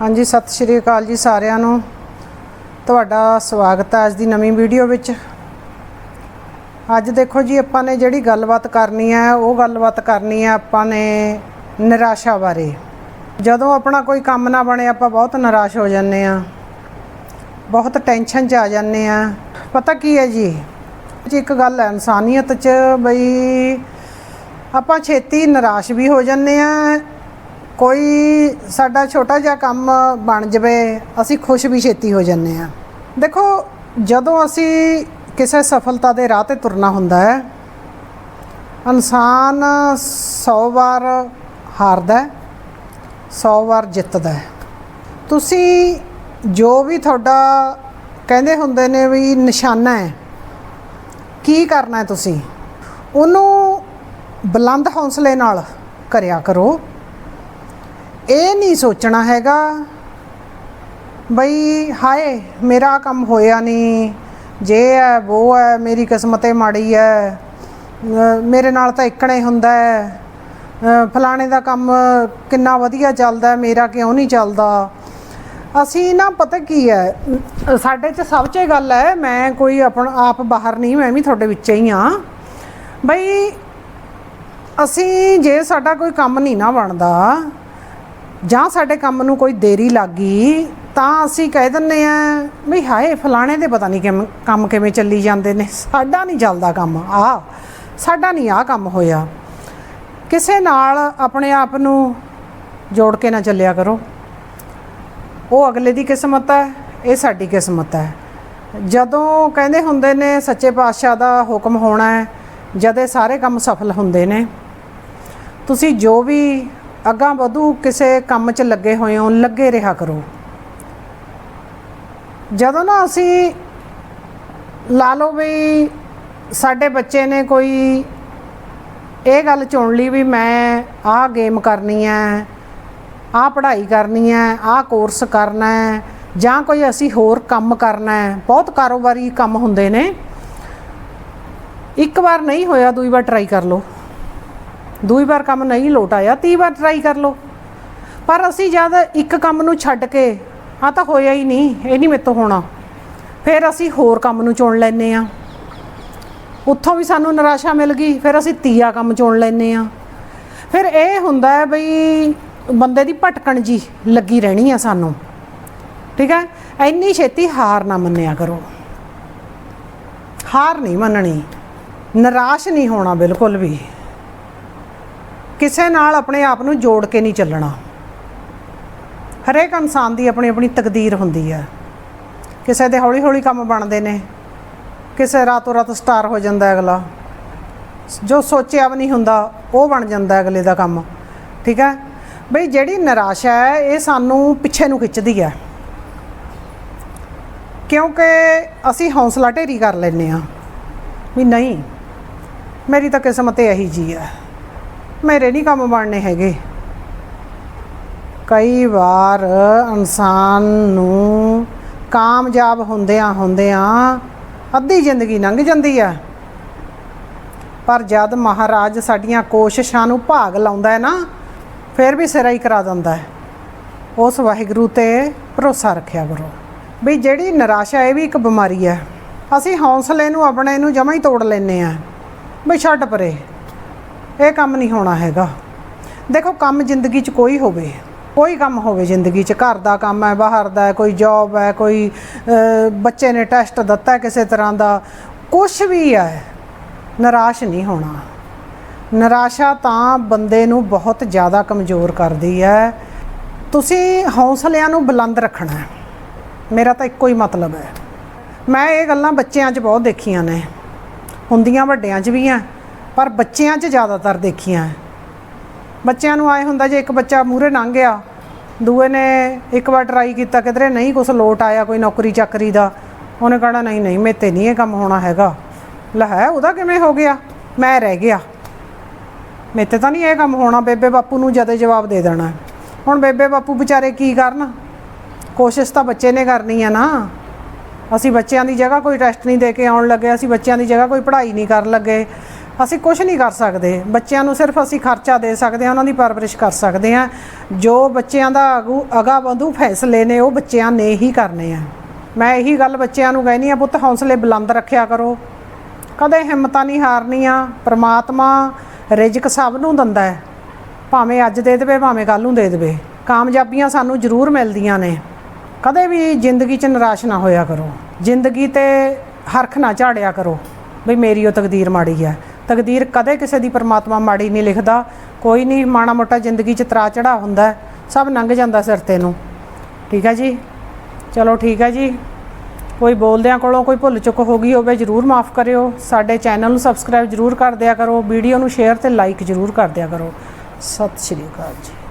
ਹਾਂਜੀ, ਸਤਿ ਸ਼੍ਰੀ ਅਕਾਲ ਜੀ ਸਾਰਿਆਂ ਨੂੰ। ਤੁਹਾਡਾ ਸਵਾਗਤ ਹੈ ਅੱਜ ਦੀ ਨਵੀਂ ਵੀਡੀਓ ਵਿੱਚ। ਅੱਜ ਦੇਖੋ ਜੀ, ਆਪਾਂ ਨੇ ਜਿਹੜੀ ਗੱਲਬਾਤ ਕਰਨੀ ਹੈ, ਉਹ ਗੱਲਬਾਤ ਕਰਨੀ ਹੈ ਆਪਾਂ ਨੇ ਨਿਰਾਸ਼ਾ ਬਾਰੇ। ਜਦੋਂ ਆਪਣਾ ਕੋਈ ਕੰਮ ਨਾ ਬਣੇ, ਆਪਾਂ ਬਹੁਤ ਨਿਰਾਸ਼ ਹੋ ਜਾਂਦੇ ਆ ਬਹੁਤ ਟੈਨਸ਼ਨ 'ਚ ਆ ਜਾਂਦੇ ਆ ਪਤਾ ਕੀ ਹੈ ਜੀ? ਜੀ, ਇੱਕ ਗੱਲ ਹੈ ਇਨਸਾਨੀਅਤ 'ਚ ਬਈ ਆਪਾਂ ਛੇਤੀ ਨਿਰਾਸ਼ ਵੀ ਹੋ ਜਾਂਦੇ ਆ ਕੋਈ ਸਾਡਾ ਛੋਟਾ ਜਿਹਾ ਕੰਮ ਬਣ ਜਵੇ, ਅਸੀਂ ਖੁਸ਼ ਵੀ ਛੇਤੀ ਹੋ ਜਾਂਦੇ ਆ ਦੇਖੋ, ਜਦੋਂ ਅਸੀਂ ਕਿਸੇ ਸਫਲਤਾ ਦੇ ਰਾਹ ਤੇ ਤੁਰਨਾ ਹੁੰਦਾ ਹੈ, ਇਨਸਾਨ 100 ਵਾਰ ਹਾਰਦਾ ਹੈ 100 ਵਾਰ ਜਿੱਤਦਾ ਹੈ। ਤੁਸੀਂ ਜੋ ਵੀ ਤੁਹਾਡਾ ਕਹਿੰਦੇ ਹੁੰਦੇ ਨੇ ਵੀ ਨਿਸ਼ਾਨਾ ਹੈ, ਕੀ ਕਰਨਾ ਹੈ ਤੁਸੀਂ? ਉਹਨੂੰ ਬੁਲੰਦ ਹੌਸਲੇ ਨਾਲ ਕਰਿਆ ਕਰੋ। ਇਹ ਨਹੀਂ ਸੋਚਣਾ ਹੈਗਾ ਬਈ ਹਾਏ, ਮੇਰਾ ਕੰਮ ਹੋਇਆ ਨਹੀਂ, ਜੇ ਹੈ ਉਹ ਹੈ, ਮੇਰੀ ਕਿਸਮਤ ਹੀ ਮਾੜੀ ਹੈ ਮੇਰੇ ਨਾਲ ਤਾਂ ਇੱਕਣੇ ਹੁੰਦਾ ਹੈ ਫਲਾਣੇ ਦਾ ਕੰਮ ਕਿੰਨਾ ਵਧੀਆ ਚੱਲਦਾ ਮੇਰਾ ਕਿਉਂ ਨਹੀਂ ਚੱਲਦਾ? ਅਸੀਂ ਨਾ ਪਤਾ ਕੀ ਹੈ ਸਾਡੇ 'ਚ ਸਭ 'ਚ ਗੱਲ ਹੈ, ਮੈਂ ਕੋਈ ਆਪਣਾ ਆਪ ਬਾਹਰ ਨਹੀਂ, ਮੈਂ ਵੀ ਤੁਹਾਡੇ ਵਿੱਚ ਹੀ ਆ ਬਈ ਅਸੀਂ ਜੇ ਸਾਡਾ ਕੋਈ ਕੰਮ ਨਹੀਂ ਨਾ ਬਣਦਾ ਜਾਂ ਸਾਡੇ ਕੰਮ ਨੂੰ ਕੋਈ ਦੇਰੀ ਲੱਗ ਗਈ, ਤਾਂ ਅਸੀਂ ਕਹਿ ਦਿੰਨੇ ਆ ਵੀ ਹਾਏ, ਫਲਾਣੇ ਦੇ ਪਤਾ ਨਹੀਂ ਕਿਵੇਂ, ਕੰਮ ਕਿਵੇਂ ਚੱਲੀ ਜਾਂਦੇ ਨੇ। ਸਾਡਾ ਨਹੀਂ ਚੱਲਦਾ ਕੰਮ ਆ ਸਾਡਾ ਨਹੀਂ ਆ ਕੰਮ ਹੋਇਆ। ਕਿਸੇ ਨਾਲ ਆਪਣੇ ਆਪ ਨੂੰ ਜੋੜ ਕੇ ਨਾ ਚੱਲਿਆ ਕਰੋ। ਉਹ ਅਗਲੇ ਦੀ ਕਿਸਮਤ ਹੈ, ਇਹ ਸਾਡੀ ਕਿਸਮਤ ਹੈ। ਜਦੋਂ ਕਹਿੰਦੇ ਹੁੰਦੇ ਨੇ, ਸੱਚੇ ਪਾਤਸ਼ਾਹ ਦਾ ਹੁਕਮ ਹੋਣਾ ਹੈ, ਜਦੇ ਸਾਰੇ ਕੰਮ ਸਫਲ ਹੁੰਦੇ ਨੇ। ਤੁਸੀਂ ਜੋ ਵੀ ਅੱਗਾ ਵਧੂ, ਕਿਸੇ ਕੰਮ 'ਚ ਲੱਗੇ ਹੋਏ ਹੋ, ਲੱਗੇ ਰਿਹਾ ਕਰੋ। ਜਦੋਂ ਨਾ ਅਸੀਂ ਲਾ ਲਓ ਵੀ ਸਾਡੇ ਬੱਚੇ ਨੇ ਕੋਈ ਇਹ ਗੱਲ ਚੁਣ ਲਈ ਵੀ ਮੈਂ ਆਹ ਗੇਮ ਕਰਨੀ ਹੈ ਆਹ ਪੜ੍ਹਾਈ ਕਰਨੀ ਹੈ ਆਹ ਕੋਰਸ ਕਰਨਾ ਹੈ ਜਾਂ ਕੋਈ ਅਸੀਂ ਹੋਰ ਕੰਮ ਕਰਨਾ ਹੈ ਬਹੁਤ ਕਾਰੋਬਾਰੀ ਕੰਮ ਹੁੰਦੇ ਨੇ। ਇੱਕ ਵਾਰ ਨਹੀਂ ਹੋਇਆ, ਦੂਈ ਵਾਰ ਟਰਾਈ ਕਰ ਲਓ। ਦੂਈ ਵਾਰ ਕੰਮ ਨਹੀਂ ਲੋਟ ਆਇਆ, ਤੀਹ ਵਾਰ ਟਰਾਈ ਕਰ ਲਓ। ਪਰ ਅਸੀਂ ਜਦ ਇੱਕ ਕੰਮ ਨੂੰ ਛੱਡ ਕੇ ਆ ਤਾਂ ਹੋਇਆ ਹੀ ਨਹੀਂ, ਇਹ ਨਹੀਂ ਮੇਰੇ ਤੋਂ ਹੋਣਾ। ਫਿਰ ਅਸੀਂ ਹੋਰ ਕੰਮ ਨੂੰ ਚੁਣ ਲੈਨੇ ਆ ਉੱਥੋਂ ਵੀ ਸਾਨੂੰ ਨਿਰਾਸ਼ਾ ਮਿਲ ਗਈ, ਫਿਰ ਅਸੀਂ ਤੀਆ ਕੰਮ ਚੁਣ ਲੈਨੇ ਆ ਫਿਰ ਇਹ ਹੁੰਦਾ ਹੈ ਬਈ ਬੰਦੇ ਦੀ ਭਟਕਣ ਜੀ ਲੱਗੀ ਰਹਿਣੀ ਆ ਸਾਨੂੰ। ਠੀਕ ਹੈ? ਇੰਨੀ ਛੇਤੀ ਹਾਰ ਨਾ ਮੰਨਿਆ ਕਰੋ। ਹਾਰ ਨਹੀਂ ਮੰਨਣੀ। ਨਿਰਾਸ਼ ਨਹੀਂ ਹੋਣਾ ਬਿਲਕੁਲ ਵੀ। ਕਿਸੇ ਨਾਲ ਆਪਣੇ ਆਪ ਨੂੰ ਜੋੜ ਕੇ ਨਹੀਂ ਚੱਲਣਾ। ਹਰੇਕ ਇਨਸਾਨ ਦੀ ਆਪਣੀ ਆਪਣੀ ਤਕਦੀਰ ਹੁੰਦੀ ਹੈ। ਕਿਸੇ ਦੇ ਹੌਲੀ ਹੌਲੀ ਕੰਮ ਬਣਦੇ ਨੇ। ਕਿਸੇ ਰਾਤੋਂ ਰਾਤ ਸਟਾਰ ਹੋ ਜਾਂਦਾ ਅਗਲਾ। ਜੋ ਸੋਚਿਆ ਵੀ ਨਹੀਂ ਹੁੰਦਾ, ਉਹ ਬਣ ਜਾਂਦਾ ਅਗਲੇ ਦਾ ਕੰਮ। ਠੀਕ ਹੈ? ਬਈ ਜਿਹੜੀ ਨਿਰਾਸ਼ਾ ਹੈ, ਇਹ ਸਾਨੂੰ ਪਿੱਛੇ ਨੂੰ ਖਿੱਚਦੀ ਹੈ। ਕਿਉਂਕਿ ਅਸੀਂ ਹੌਸਲਾ ਢੇਰੀ ਕਰ ਲੈਨੇ ਆ ਵੀ ਨਹੀਂ, ਮੇਰੀ ਤਾਂ ਕਿਸਮਤ ਇਹੀ ਜੀ ਹੈ। ਮੇਰੇ ਨਹੀਂ ਕੰਮ ਬਣਨੇ ਹੈਗੇ। ਕਈ ਵਾਰ ਇਨਸਾਨ ਨੂੰ ਕਾਮਯਾਬ ਹੁੰਦਿਆਂ ਹੁੰਦਿਆਂ ਅੱਧੀ ਜ਼ਿੰਦਗੀ ਲੰਘ ਜਾਂਦੀ ਹੈ ਪਰ ਜਦ ਮਹਾਰਾਜ ਸਾਡੀਆਂ ਕੋਸ਼ਿਸ਼ਾਂ ਨੂੰ ਭਾਗ ਲਾਉਂਦਾ ਹੈ ਨਾ, ਫਿਰ ਵੀ ਸਿਰਾ ਹੀ ਕਰਾ ਦਿੰਦਾ ਹੈ। ਉਸ ਵਾਹਿਗੁਰੂ ਤੇ ਭਰੋਸਾ ਰੱਖਿਆ ਕਰੋ ਵੀ ਜਿਹੜੀ ਨਿਰਾਸ਼ਾ ਇਹ ਵੀ ਇੱਕ ਬਿਮਾਰੀ ਹੈ। ਅਸੀਂ ਹੌਸਲੇ ਨੂੰ ਆਪਣੇ ਨੂੰ ਜਮਾਂ ਹੀ ਤੋੜ ਲੈਨੇ ਆ ਵੀ ਛੱਡ ਪਰੇ। ਇਹ ਕੰਮ ਨਹੀਂ ਹੋਣਾ ਹੈਗਾ। ਦੇਖੋ, ਕੰਮ ਜ਼ਿੰਦਗੀ 'ਚ ਕੋਈ ਹੋਵੇ। ਕੋਈ ਕੰਮ ਹੋਵੇ ਜ਼ਿੰਦਗੀ 'ਚ। ਘਰ ਦਾ ਕੰਮ ਹੈ, ਬਾਹਰ ਦਾ ਹੈ, ਕੋਈ ਜੌਬ ਹੈ, ਕੋਈ ਬੱਚੇ ਨੇ ਟੈਸਟ ਦਿੱਤਾ ਕਿਸੇ ਤਰ੍ਹਾਂ ਦਾ। ਕੁਝ ਵੀ ਹੈ, ਨਿਰਾਸ਼ ਨਹੀਂ ਹੋਣਾ। ਨਿਰਾਸ਼ਾ ਤਾਂ ਬੰਦੇ ਨੂੰ ਬਹੁਤ ਜ਼ਿਆਦਾ ਕਮਜ਼ੋਰ ਕਰਦੀ ਹੈ। ਤੁਸੀਂ ਹੌਸਲਿਆਂ ਨੂੰ ਬੁਲੰਦ ਰੱਖਣਾ ਹੈ। ਮੇਰਾ ਤਾਂ ਇੱਕੋ ਹੀ ਮਤਲਬ ਹੈ। ਮੈਂ ਇਹ ਗੱਲਾਂ ਬੱਚਿਆਂ 'ਚ ਬਹੁਤ ਦੇਖੀਆਂ ਨੇ। ਹੁੰਦੀਆਂ ਵੱਡਿਆਂ 'ਚ ਵੀ ਆ ਪਰ ਬੱਚਿਆਂ 'ਚ ਜ਼ਿਆਦਾਤਰ ਦੇਖੀਆਂ ਬੱਚਿਆਂ ਨੂੰ ਆਏ ਹੁੰਦਾ ਜੇ ਇੱਕ ਬੱਚਾ ਮੂਹਰੇ ਲੰਘ ਗਿਆ, ਦੂਏ ਨੇ ਇੱਕ ਵਾਰ ਟਰਾਈ ਕੀਤਾ, ਕਿਧਰੇ ਨਹੀਂ ਕੁਝ ਲੋਟ ਆਇਆ ਕੋਈ ਨੌਕਰੀ ਚਾਕਰੀ ਦਾ, ਉਹਨੇ ਕਹਣਾ, ਨਹੀਂ ਨਹੀਂ, ਮੇਰੇ ਤੇ ਨਹੀਂ ਇਹ ਕੰਮ ਹੋਣਾ ਹੈਗਾ। ਲੈ, ਹੈ, ਉਹਦਾ ਕਿਵੇਂ ਹੋ ਗਿਆ? ਮੈਂ ਰਹਿ ਗਿਆ। ਮੇਰੇ ਤੇ ਤਾਂ ਨਹੀਂ ਇਹ ਕੰਮ ਹੋਣਾ, ਬੇਬੇ ਬਾਪੂ ਨੂੰ ਜਦੇ ਜਵਾਬ ਦੇ ਦੇਣਾ। ਹੁਣ ਬੇਬੇ ਬਾਪੂ ਵਿਚਾਰੇ ਕੀ ਕਰਨ? ਕੋਸ਼ਿਸ਼ ਤਾਂ ਬੱਚੇ ਨੇ ਕਰਨੀ ਆ ਨਾ। ਅਸੀਂ ਬੱਚਿਆਂ ਦੀ ਜਗ੍ਹਾ ਕੋਈ ਟੈਸਟ ਨਹੀਂ ਦੇ ਕੇ ਆਉਣ ਲੱਗੇ, ਅਸੀਂ ਬੱਚਿਆਂ ਦੀ ਜਗ੍ਹਾ ਕੋਈ ਪੜ੍ਹਾਈ ਨਹੀਂ ਕਰਨ ਲੱਗੇ। ਅਸੀਂ ਕੁਝ ਨਹੀਂ ਕਰ ਸਕਦੇ। ਬੱਚਿਆਂ ਨੂੰ ਸਿਰਫ ਅਸੀਂ ਖਰਚਾ ਦੇ ਸਕਦੇ ਹਾਂ, ਉਹਨਾਂ ਦੀ ਪਰਵਰਿਸ਼ ਕਰ ਸਕਦੇ ਹਾਂ। ਜੋ ਬੱਚਿਆਂ ਦਾ ਅਗੂ ਅਗਾ ਵਧੂ ਫੈਸਲੇ ਨੇ, ਉਹ ਬੱਚਿਆਂ ਨੇ ਹੀ ਕਰਨੇ ਆ। ਮੈਂ ਇਹੀ ਗੱਲ ਬੱਚਿਆਂ ਨੂੰ ਕਹਿੰਦੀ ਆ, ਪੁੱਤ ਹੌਸਲੇ ਬੁਲੰਦ ਰੱਖਿਆ ਕਰੋ। ਕਦੇ ਹਿੰਮਤਾਂ ਨਹੀਂ ਹਾਰਨੀਆਂ, ਪ੍ਰਮਾਤਮਾ ਰਿਜ਼ਕ ਸਭ ਨੂੰ ਦਿੰਦਾ ਹੈ। ਭਾਵੇਂ ਅੱਜ ਦੇ ਦੇਵੇ, ਭਾਵੇਂ ਕੱਲ ਨੂੰ ਦੇ ਦੇਵੇ। ਕਾਮਯਾਬੀਆਂ ਸਾਨੂੰ ਜ਼ਰੂਰ ਮਿਲਦੀਆਂ ਨੇ। ਕਦੇ ਵੀ ਜ਼ਿੰਦਗੀ 'ਚ ਨਿਰਾਸ਼ ਨਾ ਹੋਇਆ ਕਰੋ। ਜ਼ਿੰਦਗੀ ਤੇ ਹਰਖ ਨਾ ਝਾੜਿਆ ਕਰੋ। ਵੀ ਮੇਰੀ ਉਹ ਤਕਦੀਰ ਮਾੜੀ ਹੈ। ਤਕਦੀਰ ਕਦੇ ਕਿਸੇ ਦੀ ਪਰਮਾਤਮਾ ਮਾੜੀ ਨਹੀਂ ਲਿਖਦਾ, ਕੋਈ ਨਹੀਂ ਮਾੜਾ ਮੋਟਾ ਜ਼ਿੰਦਗੀ 'ਚ ਤਰਾ ਚੜਾ ਹੁੰਦਾ, ਸਭ ਲੰਘ ਜਾਂਦਾ ਸਿਰ ਤੇ ਨੂੰ। ਠੀਕ ਹੈ ਜੀ? ਚਲੋ ਠੀਕ ਹੈ ਜੀ। ਕੋਈ ਬੋਲਦਿਆਂ ਕੋਲੋਂ ਕੋਈ ਭੁੱਲ ਚੁੱਕ ਹੋ ਗਈ ਹੋਵੇ ਜਰੂਰ ਮਾਫ ਕਰਿਓ। ਸਾਡੇ ਚੈਨਲ ਨੂੰ ਸਬਸਕ੍ਰਾਈਬ ਜਰੂਰ ਕਰ ਦਿਆ ਕਰੋ, ਵੀਡੀਓ ਨੂੰ ਸ਼ੇਅਰ ਤੇ ਲਾਈਕ ਜਰੂਰ ਕਰ ਦਿਆ ਕਰੋ। ਸਤਿ ਸ਼੍ਰੀ ਅਕਾਲ ਜੀ।